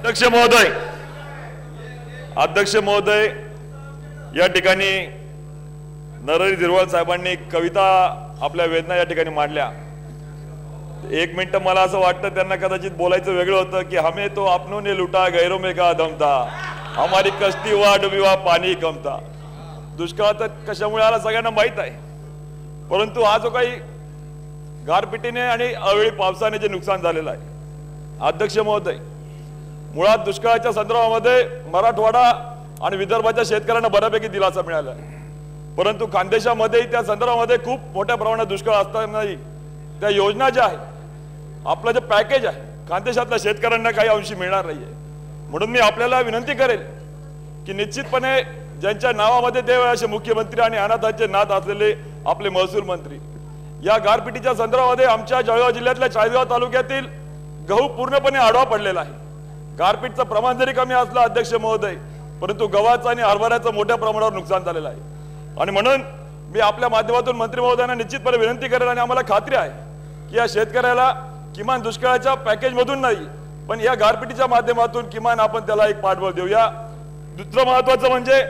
अध्यक्ष महोदय अध्यक्ष महोदय या ठिकाणी नरहरी झिरवाळ साहेबांनी कविता आपल्या वेदना या ठिकाणी मांडल्या. एक मिनिट मला असं वाटतं त्यांना कदाचित बोलायचं वेगळं होतं की हमे तो आपनो ने लुटा गैरो में का दमता हमारी कष्टी वा विवा पाणी कमता दुष्काळ तर कशामुळे आला सगळ्यांना माहीत आहे. परंतु हा जो काही गारपिटीने आणि अवेळी पावसाने जे नुकसान झालेलं आहे अध्यक्ष महोदय मुळात दुष्काळाच्या संदर्भामध्ये मराठवाडा आणि विदर्भाच्या शेतकऱ्यांना बऱ्यापैकी दिलासा मिळाला. परंतु खानदेशामध्ये त्या संदर्भामध्ये खूप मोठ्या प्रमाणात दुष्काळ असतानाही त्या योजना ज्या आहेत आपलं जे पॅकेज आहे खानदेशातल्या शेतकऱ्यांना काही अंशी मिळणार नाहीये. म्हणून मी आपल्याला विनंती करेल की निश्चितपणे ज्यांच्या नावामध्ये देव असे मुख्यमंत्री आणि अनाथांचे नाथ असलेले आपले महसूल मंत्री या गारपिटीच्या संदर्भामध्ये आमच्या जळगाव जिल्ह्यातल्या चाळीसगाव तालुक्यातील गहू पूर्णपणे आडवा पडलेला आहे. गारपीटचं प्रमाण जरी कमी असलं अध्यक्ष महोदय परंतु गव्हाचं आणि हरभऱ्याचं मोठ्या प्रमाणावर नुकसान झालेलं आहे. आणि म्हणून मी आपल्या माध्यमातून मंत्री महोदयांना निश्चितपणे विनंती करेल आणि आम्हाला खात्री आहे की या शेतकऱ्याला किमान दुष्काळाच्या पॅकेजमधून नाही पण या गारपिटीच्या माध्यमातून किमान आपण त्याला एक पाठबळ देऊया. दुसरं महत्वाचं म्हणजे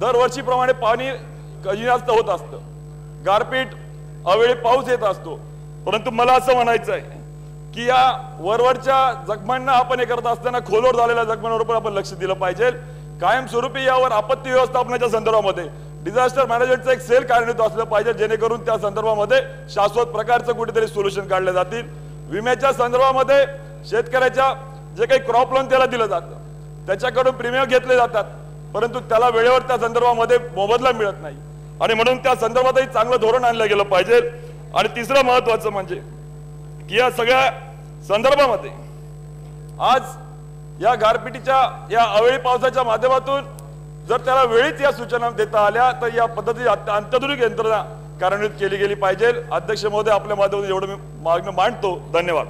दरवर्षीप्रमाणे पाणी कमी जास्त होत असतं. गारपीट अवेळी पाऊस येत असतो. परंतु मला असं म्हणायचं आहे की या वरवरच्या जखमांना आपण हे करत असताना खोलवर झालेल्या जखमांवर पण आपण लक्ष दिलं पाहिजे. कायमस्वरूपी यावर आपत्ती व्यवस्थापनाच्या संदर्भामध्ये डिझास्टर मॅनेजमेंटचं एक सेल कार्यान्वित असलं पाहिजे जेणेकरून त्या संदर्भामध्ये शाश्वत प्रकारचं कुठेतरी सोल्युशन काढले जातील. विम्याच्या संदर्भामध्ये शेतकऱ्याच्या जे काही क्रॉप लोन त्याला दिलं जातं त्याच्याकडून प्रीमियम घेतले जातात परंतु त्याला वेळेवर त्या संदर्भामध्ये मोबदला मिळत नाही. आणि म्हणून त्या संदर्भातही चांगलं धोरण आणलं गेलं पाहिजे. आणि तिसरं महत्वाचं म्हणजे की या सगळ्या संदर्भामध्ये. आज या गारपिटीच्या या अवेळी पावसाच्या माध्यमातून जर त्याला वेळीच या सूचना देता आल्या तर या पद्धतीची अत्य- अत्याधुनिक यंत्रणा कार्यान्वित केली गेली पाहिजे. अध्यक्ष महोदय आपल्या माध्यमातून एवढं मी मागणं मांडतो. धन्यवाद.